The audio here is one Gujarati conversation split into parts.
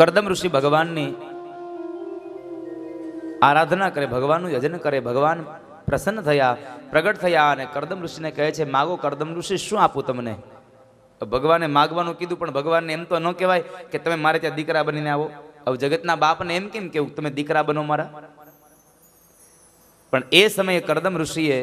કરદમ ઋષિ ભગવાનની આરાધના કરે, ભગવાનનું યજન કરે, ભગવાન પ્રસન્ન થયા, પ્રગટ થયા અને કરદમ ઋષિને કહે છે, માગો કરદમ ઋષિ, શું આપું તમને? ભગવાને માગવાનું કીધું, પણ ભગવાનને એમ તો ન કહેવાય કે તમે મારે ત્યાં દીકરા બનીને આવો. હવે જગતના બાપને એમ કેમ કેવું તમે દીકરા બનો મારા? પણ એ સમયે કરદમ ઋષિએ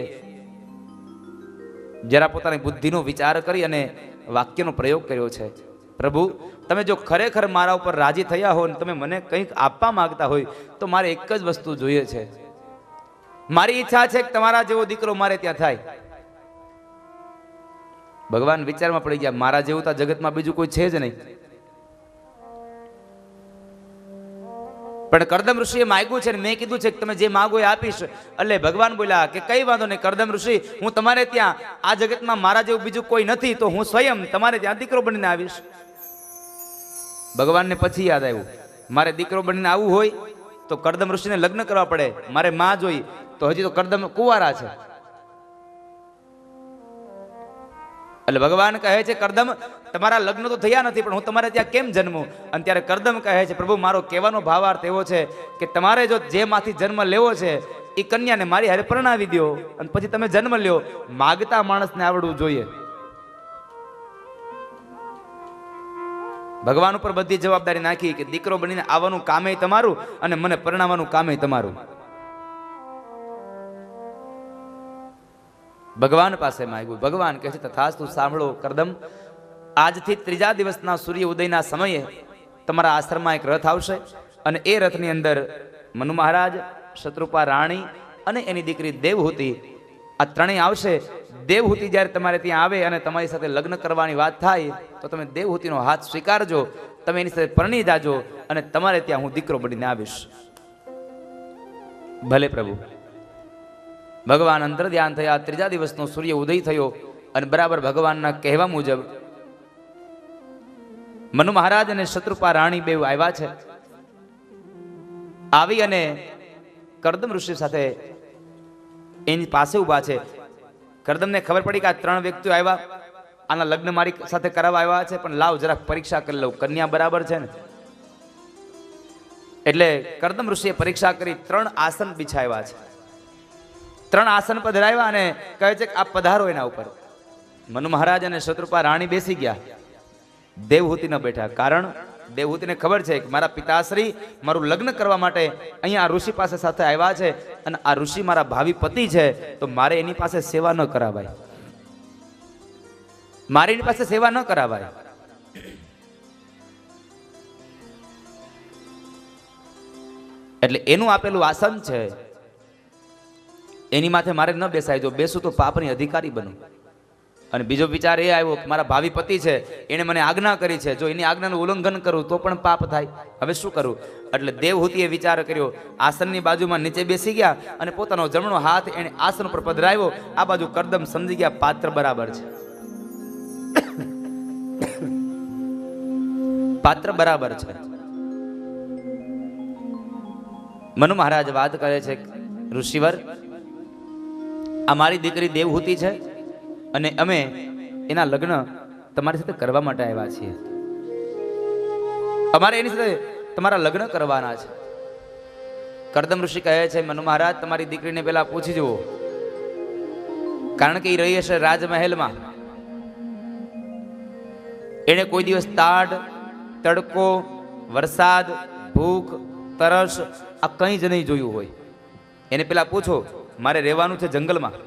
જરા પોતાની બુદ્ધિનો વિચાર કરી અને વાક્યનો પ્રયોગ કર્યો છે. પ્રભુ, તમે જો ખરેખર મારા ઉપર રાજી થયા હો અને તમે મને કંઈક આપવા માંગતા હોય, તો મારે એક જ વસ્તુ જોઈએ છે. મારી ઈચ્છા છે કે તમારા જેવો દીકરો મારે ત્યાં થાય. ભગવાન વિચારમાં પડી ગયા, મારા જેવું તો જગતમાં બીજું કોઈ છે જ નહીં. પણ કરદમ ઋષિએ માગ્યું છે ને મેં કીધું છે કે તમે જે માગો એ આપીશ. એટલે ભગવાન બોલ્યા કે કઈ વાંધો નહીં, કરદમ ઋષિ, હું તમારે ત્યાં, આ જગતમાં મારા જેવું બીજું કોઈ નથી, તો હું સ્વયં તમારે ત્યાં દીકરો બનીને આવીશ. ભગવાનને પછી યાદ આવ્યું. મારે દીકરો બનીને આવવું હોય તો કરદમ ઋષિને લગ્ન કરવા પડે. મારે માં જોઈ તો હજી તો કરદમ કુંવારા છે. એટલે ભગવાન કહે છે, કરદમ, તમારા લગ્ન તો થયા નથી, પણ હું તમારે ત્યાં કેમ જન્મું? અને ત્યારે કરદમ કહે છે, પ્રભુ, મારો કહેવાનો ભાવાર્થ એવો છે કે તમારે જો જેમાંથી જન્મ લેવો છે એ કન્યાને મારી હારે પરણાવી દો અને પછી તમે જન્મ લ્યો. માગતા માણસને આવડવું જોઈએ. ભગવાન ઉપર બધી જવાબદારી નાખી કે દીકરો બનીને આવવાનું કામે તમારું અને મને પરણાવવાનું કામે તમારું. ભગવાન પાસે માંગ્યું. ભગવાન કહે છે તથાસ્તુ સાંભળો, કરદમ. આજથી ત્રીજા દિવસના સૂર્ય ઉદયના સમયે તમારા આશ્રમમાં એક રથ આવશે અને એ રથની અંદર મનુ મહારાજ, શત્રુપા રાણી અને એની દીકરી દેવહૂતિ આ ત્રણેય આવશે. દેવહૂતિ જ્યારે તમારે ત્યાં આવે અને તમારી સાથે લગ્ન કરવાની વાત થાય, તો તમે દેવહૂતિનો હાથ સ્વીકારજો, તમે એની સાથે પરણી જાજો અને તમારે ત્યાં હું દીકરો બનીને આવીશ. ભલે પ્રભુ. ભગવાન અંતર ધ્યાન થયા, ત્રીજા દિવસનો સૂર્ય ઉદય થયો અને બરાબર ભગવાનના કહેવા મુજબ મનુ મહારાજ અને શત્રુપા રાણી બે આવ્યા છે. આવી અને કરદમ ઋષિ સાથે એની પાસે ઊભા છે. કરદમને ખબર પડી કે આ ત્રણ વ્યક્તિઓ આવ્યા. આના લગ્ન મારી સાથે કરાવવા આવ્યા છે, પણ લાવ જરાક પરીક્ષા કરી લઉં. કન્યા બરાબર છે ને? એટલે કરદમ ઋષિએ પરીક્ષા કરી ત્રણ આસન બિછાવ્યા છે. ત્રણ આસન પધરાવ્યા અને કહે છે કે આ પધારો એના ઉપર. મનુ મહારાજ અને શત્રુપા રાણી બેસી ગયા. દેવહૂતિ ન બેઠા. કારણ દેવહૂતિને ખબર છે કે મારા પિતાશ્રી મારું લગ્ન કરવા માટે અહીંયા ઋષિ પાસે સાથે આવ્યા છે અને આ ઋષિ મારા ભાવિ પતિ છે, તો મારે એની પાસે સેવા ન કરાવાય. મારે એની પાસે સેવા ન કરાવાય. એટલે એનું આપેલું આસન છે, એની માથે મારે ન બેસાય, જો બેસું તો પાપની અધિકારી બનું. અને બીજો વિચાર એ આવ્યો કે મારા ભાવિ પતિ છે એણે મને આજ્ઞા કરી છે, જો એની આજ્ઞાનું ઉલ્લંઘન કરું તો પણ પાપ થાય. હવે શું કરું? એટલે દેવહૂતિએ વિચાર કર્યો, આસનની બાજુમાં નીચે બેસી ગયા અને પોતાનો જમણો હાથ એણે આસન ઉપર પધરાવ્યો. આ બાજુ કરદમ સમજી ગયા, પાત્ર બરાબર છે. પાત્ર બરાબર છે. મનુ મહારાજ વાત કરે છે, ઋષિવર, આ મારી દીકરી દેવહૂતિ છે? અને અમે એના લગ્ન તમારી સાથે કરવા માટે આવ્યા છીએ. અમારે એની સાથે તમારા લગ્ન કરવાના છે. કરદમ ઋષિ કહે છે, મનુ મહારાજ, તમારી દીકરીને પેલા પૂછી જુઓ. કારણ કે એ રહી હશે રાજમહેલમાં. એણે કોઈ દિવસ તાડ, તડકો, વરસાદ, ભૂખ, તરસ, આ કંઈ જ નહીં જોયું હોય. એને પેલા પૂછો, મારે રહેવાનું છે જંગલમાં?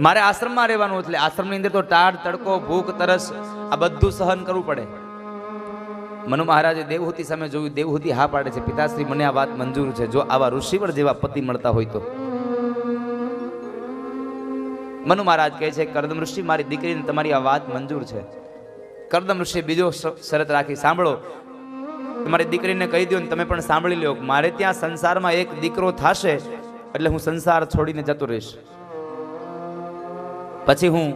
મારે આશ્રમમાં રહેવાનું એટલે આશ્રમની અંદર તો ટાઢ તડકો, ભૂખ, તરસ, આ બધું સહન કરવું પડે. મનુ મહારાજે દેવહૂતિ સામે જોયું, દેવહૂતિ હા પાડે છે. પિતાશ્રી, મને આ વાત મંજૂર છે. જો આવા ઋષિવર જેવા પતિ મળતા હોય તો. મનુ મહારાજ કહે છે, કરદમ ઋષિ, મારી દીકરીને તમારી આ વાત મંજૂર છે. કરદમ ઋષિ બીજો શરત રાખી, સાંભળો, તમારી દીકરીને કહી દો ને તમે પણ સાંભળી લો મારે ત્યાં સંસારમાં એક દીકરો થશે એટલે હું સંસાર છોડીને જતો રહીશ. પછી હું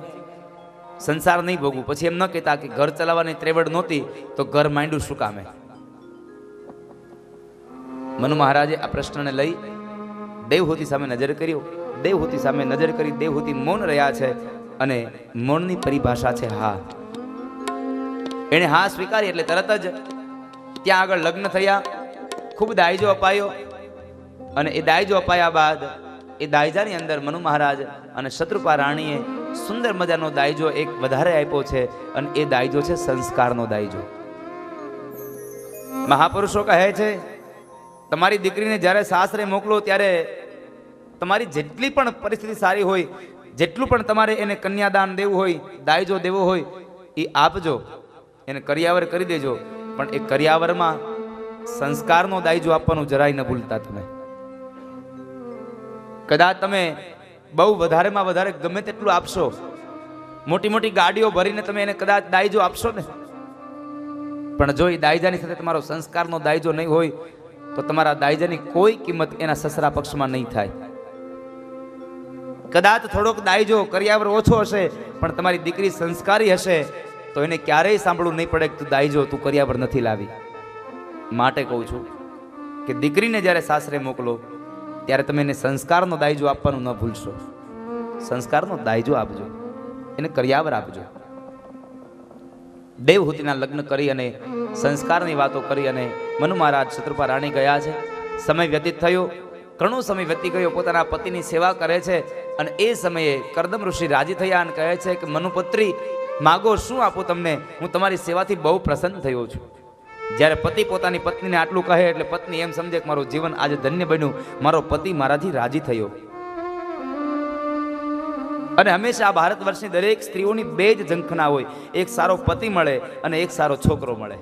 સંસાર નહીં ભોગવું. પછી એમ ન કહેતા કે ઘર ચલાવવાની ત્રેવડ નહોતી, તો ઘર માંડ્યું શું કામે? મનુ મહારાજે આ પ્રશ્નને લઈ દેવહૂતિ સામે નજર કર્યો દેવહૂતિ સામે નજર કરી દેવહૂતિ મૌન રહ્યા છે અને મૌનની પરિભાષા છે હા. એણે હા સ્વીકારી એટલે તરત જ ત્યાં આગળ લગ્ન થયા, ખૂબ દાયજો અપાયો અને એ દાયજો અપાયા બાદ એ દાયજાની અંદર મનુ મહારાજ અને શત્રુપા રાણીએ સુંદર મજાનો દાયજો એક વધારે આપ્યો છે અને એ દાયજો છે સંસ્કારનો દાયજો. મહાપુરુષો કહે છે, તમારી દીકરીને જ્યારે સાસરે મોકલો ત્યારે તમારી જેટલી પણ પરિસ્થિતિ સારી હોય, જેટલું પણ તમારે એને કન્યાદાન દેવું હોય, દાયજો દેવો હોય, એ આપજો. એને કરિયાવર કરી દેજો. પણ એ કરિયાવરમાં સંસ્કારનો દાયજો આપવાનું જરાય ન ભૂલતા તમે. કદાચ તમે બહુ વધારેમાં વધારે ગમે તેટલું આપશો. મોટી મોટી ગાડીઓ ભરીને તમે એને કદાચ દાયજો આપશો ને? પણ જો એ દાયજાની સાથે તમારો સંસ્કારનો દાયજો નહીં હોય, તો તમારા દાયજાની કોઈ કિંમત એના સસરા પક્ષમાં નહીં થાય. કદાચ થોડોક દાયજો કર્યાવર ઓછો હશે, પણ તમારી દીકરી સંસ્કારી હશે, તો એને ક્યારેય સાંભળવું નહીં પડે કે તું દાયજો, તું કર્યાવર નથી લાવી. માટે કહું છું કે દીકરીને જ્યારે સાસરે મોકલો ત્યારે તમે એને સંસ્કારનો દાયજો આપવાનું ન ભૂલશો. સંસ્કારનો દાયજો આપજો. એને કર્યાવર આપજો. દેવહૂતિના લગ્ન કરી અને સંસ્કારની વાતો કરી અને મનુ મહારાજ શત્રુપા રાણી ગયા છે. સમય વ્યતીત થયો. ઘણો સમય વ્યતી ગયો. પોતાના પતિની સેવા કરે છે અને એ સમયે કરદમ ઋષિ રાજી થયા અને કહે છે કે, મનુપત્રી, માગો શું આપું તમને? હું તમારી સેવાથી બહુ પ્રસન્ન થયો છું. જ્યારે પતિ પોતાની પત્નીને આટલું કહે એટલે પત્ની એમ સમજે કે મારું જીવન આજે ધન્ય બન્યું. મારો પતિ મારાથી રાજી થયો. અને હંમેશા આ ભારત વર્ષની દરેક સ્ત્રીઓની બે જ ઝંખના હોય. એક સારો પતિ મળે અને એક સારો છોકરો મળે.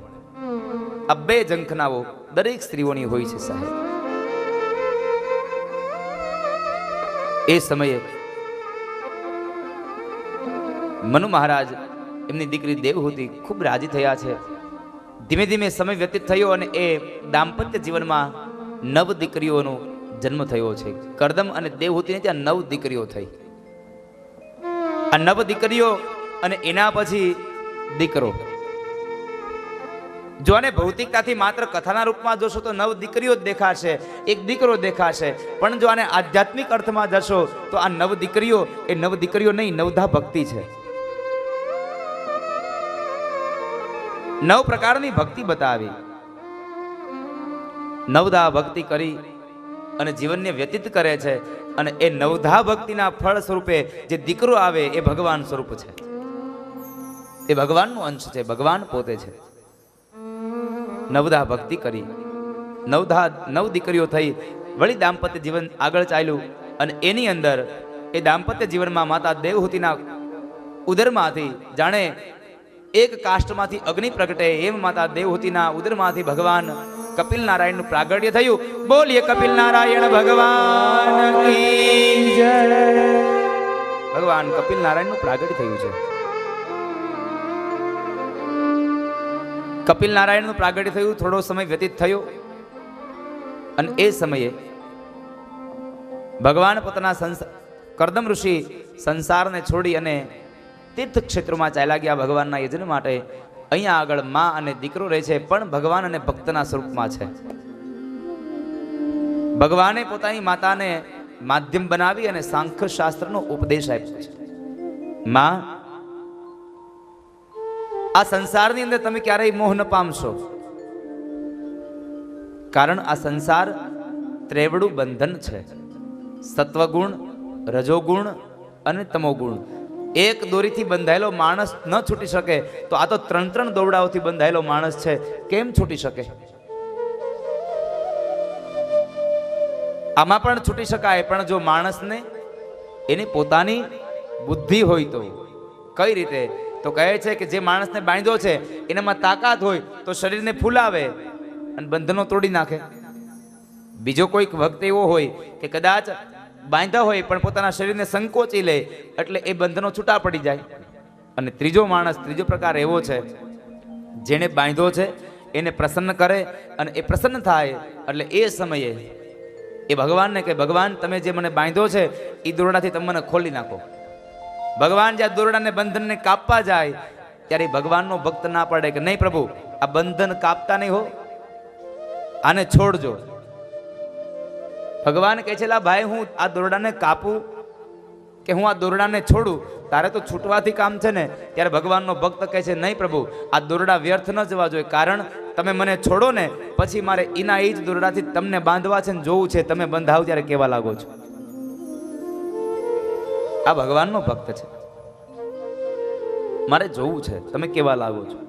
આ બે ઝંખનાઓ દરેક સ્ત્રીઓની હોય છે સાહેબ. એ સમયે મનુ મહારાજ એમની દીકરી દેવહૂતિ ખૂબ રાજી થયા છે. ધીમે ધીમે સમય વ્યતીત થયો અને એ દાંપત્ય જીવનમાં નવ દીકરીઓનો જન્મ થયો છે. કરદમ અને દેવહૂતિને ત્યાં નવ દીકરીઓ થઈ. આ નવ દીકરીઓ અને એના પછી દીકરો. જો આને ભૌતિકતાથી માત્ર કથાના રૂપમાં જોશો તો નવ દીકરીઓ જ દેખાશે, એક દીકરો દેખાશે. પણ જો આને આધ્યાત્મિક અર્થમાં જશો તો આ નવ દીકરીઓ એ નવ દીકરીઓ નહીં, નવધા ભક્તિ છે. નવ પ્રકારની ભક્તિ બતાવી. નવધા ભક્તિ કરી અને જીવનને વ્યતીત કરે છે અને એ નવધા ભક્તિના ફળ સ્વરૂપે જે દીકરો આવે એ ભગવાન સ્વરૂપ છે. એ ભગવાનનું અંશ છે, ભગવાન પોતે છે. નવધા ભક્તિ કરી. નવધા, નવ દીકરીઓ થઈ, વળી દાંપત્ય જીવન આગળ ચાલ્યું અને એની અંદર એ દાંપત્ય જીવનમાં માતા દેવહૂતિના ઉદરમાંથી જાણે એક કાષ્ટમાંથી અગ્નિ પ્રગટે એમ માતા દેવહૂતિના ઉદરમાંથી ભગવાન કપિલ નારાયણનું પ્રાગટ્ય થયું. બોલીએ કપિલ નારાયણ ભગવાન ભગવાન કપિલ નારાયણનું પ્રાગટ્ય થયું છે. કપિલ નારાયણનું પ્રાગટ્ય થયું, થોડો સમય વ્યતીત થયો. અને એ સમયે ભગવાન પોતાના સંસાર કરદમ ઋષિ સંસારને છોડી અને તીર્થ ક્ષેત્રોમાં ચાલ્યા ગયા ભગવાનના યજ્ઞ માટે. અહીંયા આગળમાં અને દીકરો રહે છે, પણ ભગવાન અને ભક્તના સ્વરૂપમાં છે. ભગવાને પોતાની માતાને માધ્યમ બનાવી અને સાંખ્ય શાસ્ત્રનો ઉપદેશ આપ્યો છે. માં, આ સંસારની અંદર તમે ક્યારેય મોહ ન પામશો. કારણ આ સંસાર ત્રેવડું બંધન છે. સત્વગુણ, રજોગુણ અને તમોગુણ. એક દોરીથી બંધાયેલો માણસ ન છૂટી શકે, તો આ તો ત્રણ ત્રણ દોરડાઓથી બંધાયેલો માણસ છે, કેમ છૂટી શકે? આમાં પણ છૂટી શકાય, પણ જો માણસને એની પોતાની બુદ્ધિ હોય તો કઈ રીતે? તો કહે છે કે જે માણસને બાંધ્યો છે, એનામાં તાકાત હોય તો શરીરને ફૂલાવે અને બંધનો તોડી નાખે. બીજો કોઈક વખત એવો હોય કે કદાચ બાંધ્યા હોય પણ પોતાના શરીરને સંકોચી લે એટલે એ બંધનો છૂટા પડી જાય. અને ત્રીજો માણસ ત્રીજો પ્રકાર એવો છે જેને બાંધ્યો છે, એને પ્રસન્ન કરે અને એ પ્રસન્ન થાય એટલે એ સમયે એ ભગવાનને કે ભગવાન, તમે જે મને બાંધ્યો છે એ દોરડાથી તમે મને ખોલી નાખો. ભગવાન જ્યાં દોરડાને બંધનને કાપવા જાય, ત્યારે ભગવાનનો ભક્ત ના પડે કે, નહીં પ્રભુ, આ બંધન કાપતા નહીં હો, આને છોડજો. ભગવાન કહે છે, "લા ભાઈ, હું આ દોરડાને કાપું કે હું આ દોરડાને છોડું? તારે તો છૂટવાથી કામ છે ને. ત્યારે ભગવાનનો ભક્ત કહે છે, નહીં પ્રભુ, આ દોરડા વ્યર્થ ન જવા જોઈએ, કારણ તમે મને છોડો ને, પછી મારે એના એ જ દોરડાથી તમને બાંધવા છે ને, જોવું છે, તમે બંધાવ ત્યારે કેવા લાગો છો? આ ભગવાનનો ભક્ત છે. મારે જોવું છે, તમે કેવા લાગો છો?